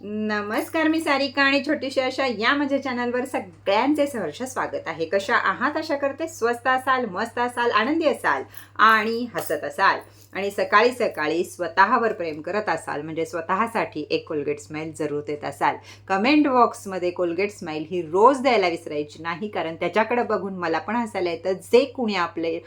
नमस्कार मी सारिका आणि छोटीशी अशा या माझ्या चॅनलवर सगळ्यांचे सहर्ष स्वागत आहे. कशा आहात अशा करते? स्वस्त असाल मस्त असाल आनंदी असाल आणि हसत असाल. आणि सकाळी सकाळी स्वतःवर प्रेम करत असाल म्हणजे स्वतःसाठी एक कोलगेट स्माईल जरूर देत असाल. कमेंट बॉक्समध्ये कोलगेट स्माईल ही रोज द्यायला विसरायची नाही कारण त्याच्याकडे बघून मला पण हसायला येतं. जे कुणी आपले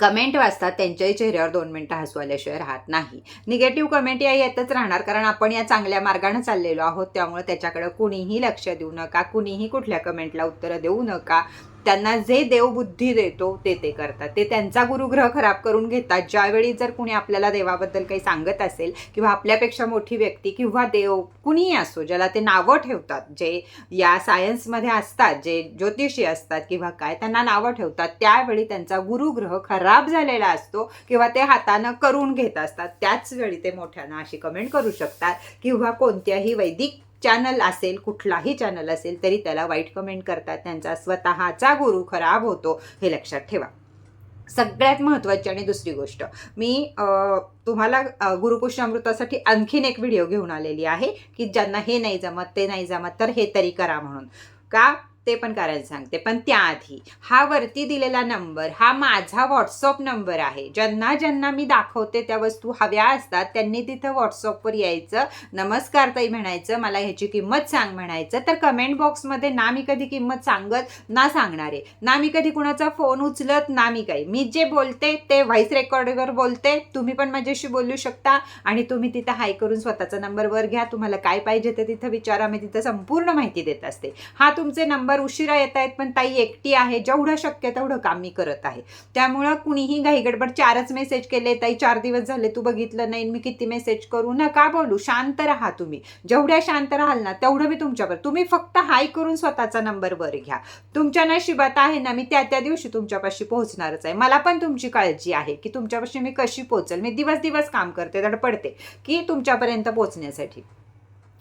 कमेंट वाचतात त्यांच्याही चेहऱ्यावर दोन मिनटं हसू आल्याशिवाय राहत नाही. निगेटिव्ह कमेंट या येतच राहणार कारण आपण या चांगल्या मार्गाने चाललेलो आहोत त्यामुळे त्याच्याकडे कुणीही लक्ष देऊ नका कुणीही कुठल्या कमेंटला उत्तरं देऊ नका. त्यांना जे देवबुद्धी देतो ते ते करतात. ते त्यांचा गुरुग्रह खराब करून घेतात. ज्यावेळी जर कुणी आपल्याला देवाबद्दल काही सांगत असेल किंवा आपल्यापेक्षा मोठी व्यक्ती किंवा देव कुणीही असो ज्याला ते नावं ठेवतात जे या सायन्समध्ये असतात जे ज्योतिषी असतात किंवा काय त्यांना नावं ठेवतात. त्यावेळी त्यांचा गुरुग्रह खराब झालेला असतो किंवा ते हातानं करून घेत असतात. त्याच वेळी ते मोठ्यानं अशी कमेंट करू शकतात किंवा कोणत्याही वैदिक चॅनल असेल कुठलाही चॅनल असेल तरी त्याला वाईट कमेंट करतात. त्यांचा स्वतःचा गुरु खराब होतो हे लक्षात ठेवा. सगळ्यात महत्त्वाची आणि दुसरी गोष्ट मी तुम्हाला गुरुपुष्य गुरुपुष्यामृतासाठी आणखीन एक व्हिडिओ घेऊन आलेली आहे की ज्यांना हे नाही जमत ते नाही जमत तर हे तरी करा म्हणून. का? ते पण करायला सांगते. पण त्याआधी हा वरती दिलेला नंबर हा माझा व्हॉट्सअप नंबर आहे. ज्यांना ज्यांना मी दाखवते त्या वस्तू हव्या असतात त्यांनी तिथं व्हॉट्सअपवर यायचं. नमस्कार ताई म्हणायचं मला ह्याची किंमत सांग म्हणायचं. तर कमेंट बॉक्समध्ये ना मी कधी किंमत सांगत ना सांगणारे. ना मी कधी कुणाचा फोन उचलत ना मी काही. मी जे बोलते ते व्हॉइस रेकॉर्डवर बोलते. तुम्ही पण माझ्याशी बोलू शकता आणि तुम्ही तिथं हाय करून स्वतःचा नंबर वर घ्या. तुम्हाला काय पाहिजे ते तिथं विचारा. मी तिथं संपूर्ण माहिती देत असते. हा तुमचे नंबर उशिरा येत आहेत पण ताई एकटी आहे जेवढं शक्य तेवढं काम मी करत आहे. त्यामुळं कुणीही घाईगडबड चारच मेसेज केले ताई चार दिवस झाले तू बघितलं नाही मी किती मेसेज करू? नका बोलू शांत राहा तुम्ही. जेवढ्या शांत राहाल ना तेवढं मी तुमच्यावर तुम्ही फक्त हाय करून स्वतःचा नंबर वर घ्या. तुमच्या नशिबात आहे ना मी त्या त्या दिवशी तुमच्यापाशी पोहोचणारच आहे. मला पण तुमची काळजी आहे की तुमच्यापाशी मी कशी पोहोचेल? मी दिवस दिवस काम करते धडपडते की तुमच्यापर्यंत पोहोचण्यासाठी.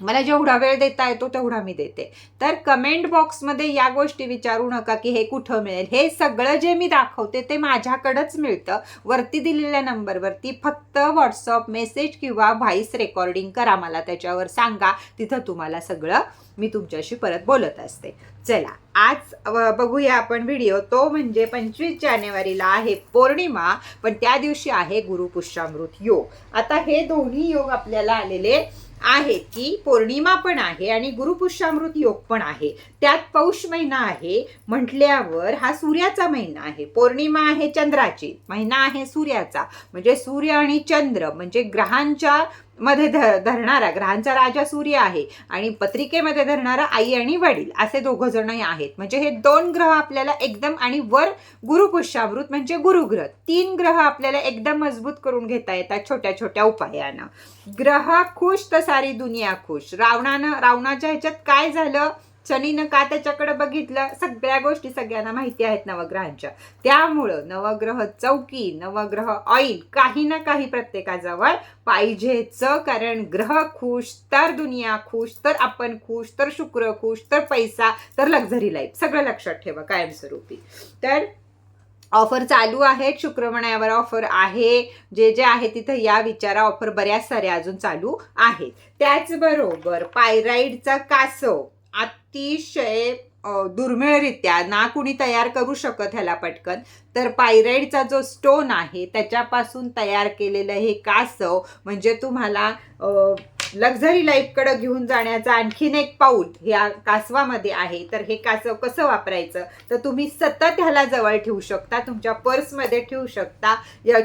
मला जेवढा वेळ देता येतो तेवढा मी देते. तर कमेंट बॉक्समध्ये या गोष्टी विचारू नका की हे कुठं मिळेल. हे सगळं जे मी दाखवते ते माझ्याकडंच मिळतं. वरती दिलेल्या नंबरवरती फक्त व्हॉट्सअप मेसेज किंवा व्हॉइस रेकॉर्डिंग करा मला त्याच्यावर. सांगा तिथं तुम्हाला सगळं मी तुमच्याशी परत बोलत असते. चला आज बघूया आपण व्हिडिओ तो म्हणजे पंचवीस जानेवारीला आहे पौर्णिमा पण त्या दिवशी आहे गुरुपुष्यामृत योग. आता हे दोन्ही योग आपल्याला आलेले आहेत की पौर्णिमा पण आहे आणि गुरुपुष्यामृत योग पण आहे. त्यात पौष महिना आहे म्हटल्यावर हा सूर्याचा महिना आहे. पौर्णिमा आहे चंद्राची महिना आहे सूर्याचा. म्हणजे सूर्य आणि चंद्र म्हणजे ग्रहांच्या मध्ये ध धरणारा ग्रहांचा राजा सूर्य आहे आणि पत्रिकेमध्ये धरणारा आई आणि वडील असे दोघं जणही आहेत. म्हणजे हे दोन ग्रह आपल्याला एकदम आणि वर गुरुपुष्यावृत म्हणजे गुरुग्रह तीन ग्रह आपल्याला एकदम मजबूत करून घेता येतात छोट्या छोट्या उपायानं. ग्रह खुश तर सारी दुनिया खुश. रावणानं रावणाच्या ह्याच्यात काय झालं? शनीनं का त्याच्याकडे बघितलं? सगळ्या गोष्टी सगळ्यांना माहिती आहेत नवग्रहांच्या. त्यामुळं नवग्रह चौकी नवग्रह ऑइल काही ना काही प्रत्येकाजवळ पाहिजेच. कारण ग्रह खुश तर दुनिया खुश तर आपण खुश तर शुक्र खुश तर पैसा तर लक्झरी लाईफ सगळं लक्षात ठेवा कायमस्वरूपी. तर ऑफर चालू आहेत. शुक्रमण्यावर ऑफर आहे. जे जे आहे तिथं या विचारा. ऑफर बऱ्याच साऱ्या अजून चालू आहेत. त्याचबरोबर पायराईडचा कासव. अतिशय दुर्मिळरित्या ना कुणी तयार करू शकत ह्याला पटकन. तर पायराईडचा जो स्टोन आहे त्याच्यापासून तयार केलेलं हे कासव म्हणजे तुम्हाला लक्झरी लाईफकडं घेऊन जाण्याचा आणखीन एक पाऊल ह्या कासवामध्ये आहे. तर हे कासव कसं वापरायचं? तर तुम्ही सतत ह्याला जवळ ठेवू शकता तुमच्या पर्समध्ये ठेवू शकता.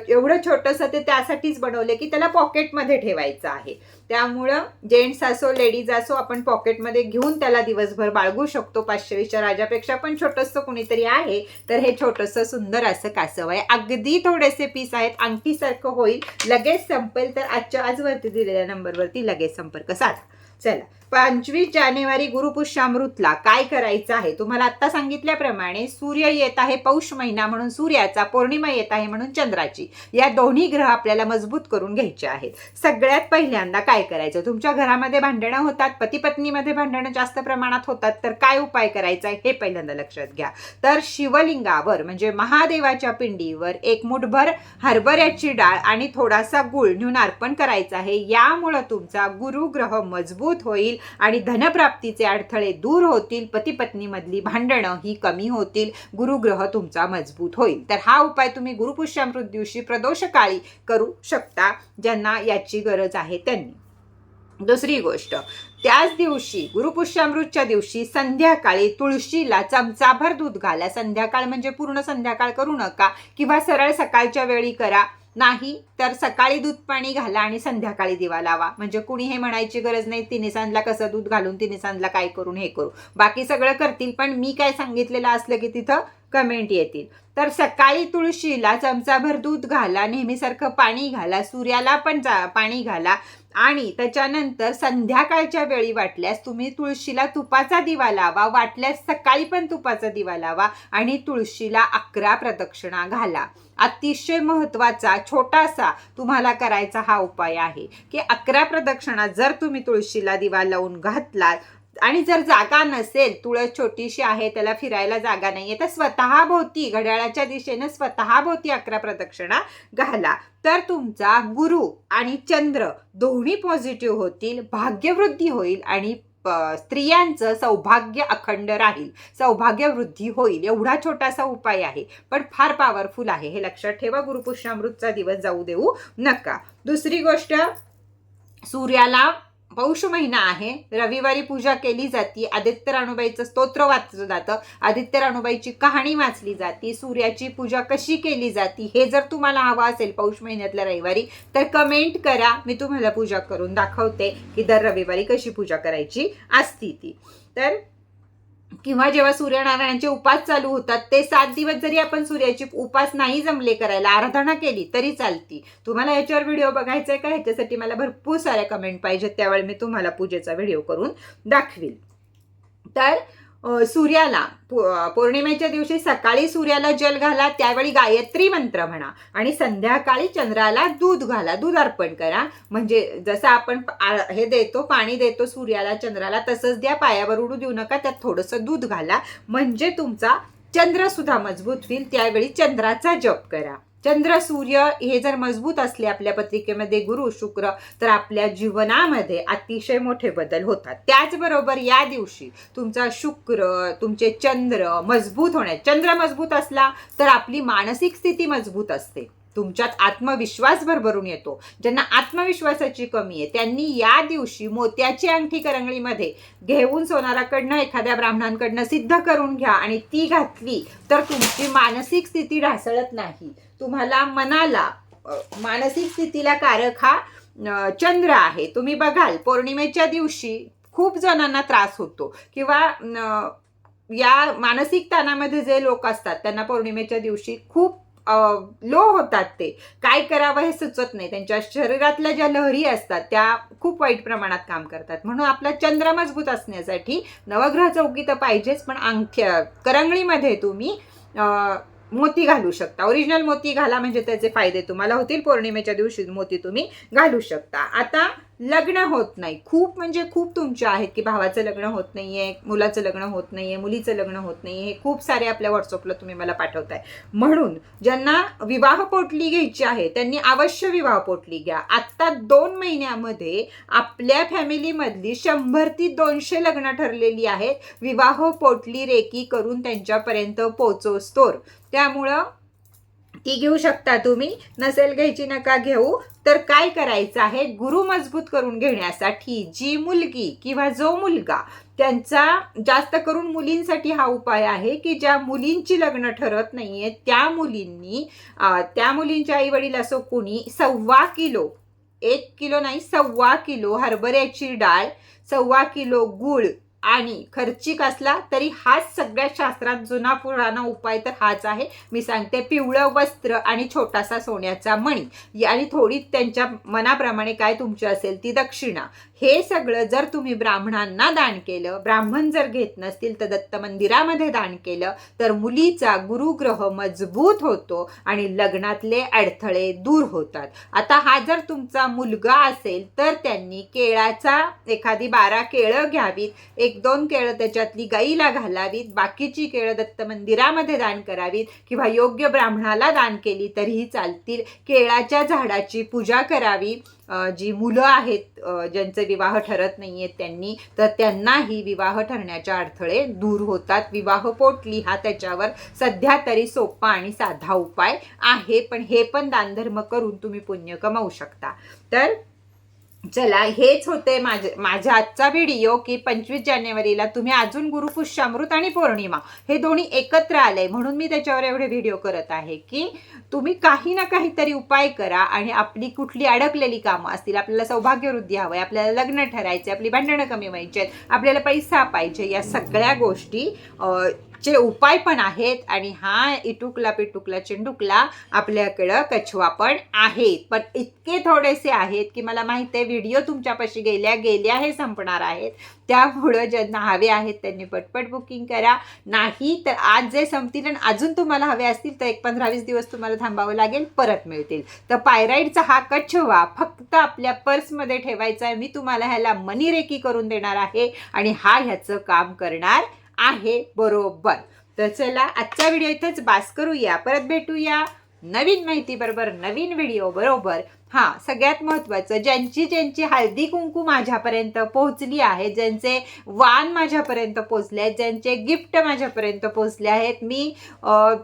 एवढं छोटंसं ते त्यासाठीच बनवले की त्याला पॉकेटमध्ये ठेवायचं आहे. त्यामुळं जेंट्स असो लेडीज असो आपण पॉकेटमध्ये घेऊन त्याला दिवसभर बाळगू शकतो. पाचशेच्या राजापेक्षा पण छोटंसं कुणीतरी आहे. तर हे छोटंसं सुंदर असं कासव आहे. अगदी थोडेसे पीस आहेत. अंगठीसारखं होईल. लगेच संपेल तर आजच्या आजवरती दिलेल्या नंबरवरती लगेच संपर्क साधा. चला. पंचवीस जानेवारी गुरुपुष्यामृतला काय करायचं आहे? तुम्हाला आत्ता सांगितल्याप्रमाणे सूर्य येत आहे पौष महिना म्हणून सूर्याचा पौर्णिमा येत आहे म्हणून चंद्राची. या दोन्ही ग्रह आपल्याला मजबूत करून घ्यायचे आहेत. सगळ्यात पहिल्यांदा काय करायचं? तुमच्या घरामध्ये भांडणं होतात पती पत्नीमध्ये भांडणं जास्त प्रमाणात होतात तर काय उपाय करायचा आहे हे पहिल्यांदा लक्षात घ्या. तर शिवलिंगावर म्हणजे महादेवाच्या पिंडीवर एक मुठभर हरभऱ्याची डाळ आणि थोडासा गुळ नेऊन अर्पण करायचा आहे. यामुळं तुमचा गुरुग्रह मजबूत होईल आणि धनप्राप्तीचे अडथळे दूर होतील पतीपत्नीमधली भांडणं ही कमी होतील गुरुग्रह तुमचा मजबूत होईल. तर हा उपाय तुम्ही गुरुपुष्यामृत दिवशी प्रदोष काळी करू शकता ज्यांना याची गरज आहे त्यांनी. दुसरी गोष्ट त्याच दिवशी गुरुपुष्यामृतच्या दिवशी संध्याकाळी तुळशीला चमचाभर दूध घाला. संध्याकाळ म्हणजे पूर्ण संध्याकाळ करू नका किंवा सरळ सकाळच्या वेळी करा. नाही तर सकाळी दूध पाणी घाला आणि संध्याकाळी दिवा लावा. म्हणजे कुणी हे म्हणायची गरज नाही तिने सांजला कसं दूध घालून तिने सांजला काय करून हे करू बाकी सगळं करतील पण मी काय सांगितलेलं असलं की तिथं कमेंट येतील. तर सकाळी तुळशीला चमचाभर दूध घाला नेहमीसारखं पाणी घाला सूर्याला पण जा पाणी घाला. आणि त्याच्यानंतर संध्याकाळच्या वेळी वाटल्यास तुम्ही तुळशीला तुपाचा दिवा लावा. वाटल्यास सकाळी पण तुपाचा दिवा लावा आणि तुळशीला अकरा प्रदक्षिणा घाला. अतिशय महत्त्वाचा छोटासा तुम्हाला करायचा हा उपाय आहे की अकरा प्रदक्षिणा जर तुम्ही तुळशीला दिवा लावून घातलात आणि जर जागा नसेल तुळस छोटीशी आहे त्याला फिरायला जागा नाहीये तर स्वतःभोवती घड्याळाच्या दिशेने स्वतःभोवती अकरा प्रदक्षिणा घाला. तर तुमचा गुरु आणि चंद्र दोन्ही पॉझिटिव्ह होतील भाग्यवृद्धी होईल आणि स्त्रियांचं सौभाग्य अखंड राहील. सौभाग्य वृद्धी होईल. एवढा छोटासा उपाय आहे पण फार पॉवरफुल आहे. हे लक्षात ठेवा गुरुपुष्यामृतचा दिवस जाऊ देऊ नका. दुसरी गोष्ट सूर्याला पौष महिना आहे. रविवारी पूजा केली जाते. आदित्य राणूबाईचं स्तोत्र वाचलं जातं. आदित्य राणूबाईची कहाणी वाचली जाते. सूर्याची पूजा कशी केली जाते? हे जर तुम्हाला हवं असेल पौष महिन्यातल्या रविवारी तर कमेंट करा. मी तुम्हाला पूजा करून दाखवते की दर रविवारी कशी पूजा करायची असती ती. तर किंवा जेव्हा सूर्यनारायणाचे उपास चालू होतात ते सात दिवस जरी आपण सूर्याची उपास नाही जमले करायला आराधना केली तरी चालती तुम्हाला याच्यावर व्हिडिओ बघायचा आहे का? ह्याच्यासाठी मला भरपूर साऱ्या कमेंट पाहिजेत. त्यावेळी मी तुम्हाला पूजेचा व्हिडिओ करून दाखवील. तर सूर्याला पौर्णिमेच्या दिवशी सकाळी सूर्याला जल घाला त्यावेळी गायत्री मंत्र म्हणा आणि संध्याकाळी चंद्राला दूध घाला दूध अर्पण करा. म्हणजे जसं आपण हे देतो पाणी देतो सूर्याला चंद्राला तसंच द्या पायावर उडू देऊ नका त्यात थोडंसं दूध घाला. म्हणजे तुमचा चंद्रसुद्धा मजबूत होईल त्यावेळी चंद्राचा जप करा. चंद्र सूर्य हे जर मजबूत असले आपल्या पत्रिकेमध्ये गुरु शुक्र तर आपल्या जीवनामध्ये अतिशय मोठे बदल होतात. त्याचबरोबर या दिवशी तुमचा शुक्र तुमचे चंद्र मजबूत होण्यात चंद्र मजबूत असला तर आपली मानसिक स्थिती मजबूत असते. तुमच्यात आत्मविश्वास भरभरून येतो. ज्यांना आत्मविश्वासाची कमी आहे त्यांनी या दिवशी मोत्याची अंगठी करंगळीमध्ये घेऊन सोनाराकडनं एखाद्या ब्राह्मणांकडनं सिद्ध करून घ्या आणि ती घातली तर तुमची मानसिक स्थिती ढासळत नाही. तुम्हाला मनाला मानसिक स्थितीला कारक हा चंद्र आहे. तुम्ही बघाल पौर्णिमेच्या दिवशी खूप जणांना त्रास होतो किंवा या मानसिक ताणामध्ये जे लोक असतात त्यांना पौर्णिमेच्या दिवशी खूप लो होतात ते. काय करावं हे सुचत नाही. त्यांच्या शरीरातल्या ज्या लहरी असतात त्या खूप वाईट प्रमाणात काम करतात. म्हणून आपला चंद्र मजबूत असण्यासाठी नवग्रह चौकी तर पाहिजेच पण अंगठी करंगळीमध्ये तुम्ही मोती घालू शकता. ओरिजिनल मोती घाला म्हणजे त्याचे फायदे तुम्हाला होतील. पौर्णिमेच्या दिवशी मोती तुम्ही घालू शकता. आता लग्न होत नाही. खूप म्हणजे खूप तुमचे आहेत की भावाचं लग्न होत आहे मुलाचं लग्न होत नाही आहे मुलीचं लग्न होत नाही हे खूप सारे आपल्या व्हॉट्सअपला तुम्ही मला पाठवताय. म्हणून ज्यांना विवाह पोटली घ्यायची आहे त्यांनी अवश्य विवाह पोटली घ्या. आत्ता दोन महिन्यामध्ये आपल्या फॅमिलीमधली शंभर ती दोनशे लग्न ठरलेली आहेत. विवाह पोटली रेकी करून त्यांच्यापर्यंत पोचोस्तोर त्यामुळं ती घेऊ शकता तुम्ही. नसेल घ्यायची नका घेऊ. तर काय करायचं आहे? गुरु मजबूत करून घेण्यासाठी जी मुलगी किंवा जो मुलगा त्यांचा जास्त करून मुलींसाठी हा उपाय आहे की ज्या मुलींची लग्न ठरत नाहीये त्या मुलींनी त्या मुलींच्या आई वडील असो कोणी सव्वा किलो एक किलो नाही सव्वा किलो हरभऱ्याची डाळ सव्वा किलो गूळ आणि खर्चिक असला तरी हाच सगळ्या शास्त्रात जुना पुराणा उपाय तर हाच आहे. मी सांगते पिवळं वस्त्र आणि छोटासा सोन्याचा मणी. आणि थोडी त्यांच्या मनाप्रमाणे काय तुमची असेल ती दक्षिणा. हे सगळं जर तुम्ही ब्राह्मणांना दान केलं ब्राह्मण जर घेत नसतील तर दत्त मंदिरामध्ये दान केलं तर मुलीचा गुरुग्रह मजबूत होतो आणि लग्नातले अडथळे दूर होतात. आता हा जर तुमचा मुलगा असेल तर त्यांनी केळाचा एखादी बारा केळं घ्यावीत एक दोन केळं त्याच्यातली गाईला घालावीत बाकीची केळं दत्त मंदिरामध्ये दान करावीत किंवा योग्य ब्राह्मणाला दान केली तरीही चालतील. केळाच्या झाडाची पूजा करावी. जी मुलं आहेत ज्यांचे विवाह ठरत नाही आहेत त्यांनी तर त्यांनाही विवाह ठरण्याच्या अडथळे दूर होतात. विवाह पोटली हा त्याच्यावर सध्या तरी सोपा आणि साधा उपाय आहे पण हे पण दानधर्म करून तुम्ही पुण्य कमावू शकता. तर चला हेच होते माझे माझ्या आजचा व्हिडिओ की पंचवीस जानेवारीला तुम्ही अजून गुरुपुष्यामृत आणि पौर्णिमा हे दोन्ही एकत्र आले म्हणून मी त्याच्यावर एवढे व्हिडिओ करत आहे की तुम्ही काही ना काहीतरी उपाय करा आणि आपली कुठली अडकलेली कामं असतील आपल्याला सौभाग्यवृद्धी आहे आपल्याला लग्न ठरायचे आपली भांडणं कमी व्हायची आहेत आपल्याला पैसा पाहिजे या सगळ्या गोष्टी चे उपाय पण आहेत आणि हा इटुकला पिटुकला चेंडुकला आपल्याकडं कछवा पण आहेत पण इतके थोडेसे आहेत की मला माहिती आहे व्हिडिओ तुमच्यापाशी गेल्या गेल्या हे संपणार आहेत. त्यामुळं ज्यांना हवे आहेत त्यांनी पटपट बुकिंग करा. नाही तर आज जे संपतील आणि अजून तुम्हाला हवे असतील तर एक पंधरा वीस दिवस तुम्हाला थांबावं लागेल परत मिळतील. तर पायराईडचा हा कच्छवा फक्त आपल्या पर्समध्ये ठेवायचा आहे. मी तुम्हाला ह्याला मनी रेकी करून देणार आहे आणि हा ह्याचं काम करणार आहे बरोबर. तर चला आजचा व्हिडिओ इथेच बास करूया. परत भेटूया नवीन माहिती बरोबर नवीन व्हिडिओ बरोबर. हा सगळ्यात महत्त्वाचं ज्यांची ज्यांची हळदी कुंकू माझ्यापर्यंत पोहोचली आहे ज्यांचे वाण माझ्यापर्यंत पोहोचले आहेत ज्यांचे गिफ्ट माझ्यापर्यंत पोहोचले आहेत मी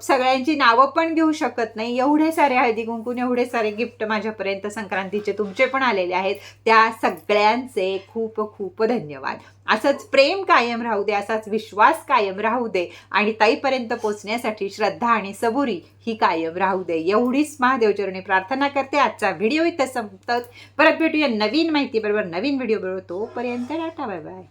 सगळ्यांची नावं पण घेऊ शकत नाही. एवढे सारे हळदी कुंकून एवढे सारे गिफ्ट माझ्यापर्यंत संक्रांतीचे तुमचे पण आलेले आहेत. त्या सगळ्यांचे खूप खूप धन्यवाद. असंच प्रेम कायम राहू दे असाच विश्वास कायम राहू दे आणि ताईपर्यंत पोचण्यासाठी श्रद्धा आणि सबुरी ही कायम राहू दे. एवढीच महादेवचरणी प्रार्थना करते. आजचा व्हिडिओ इथं संपतात परत भेटूया नवीन माहिती बरोबर नवीन व्हिडिओ बरोबर. तोपर्यंत टाटा बाय बाय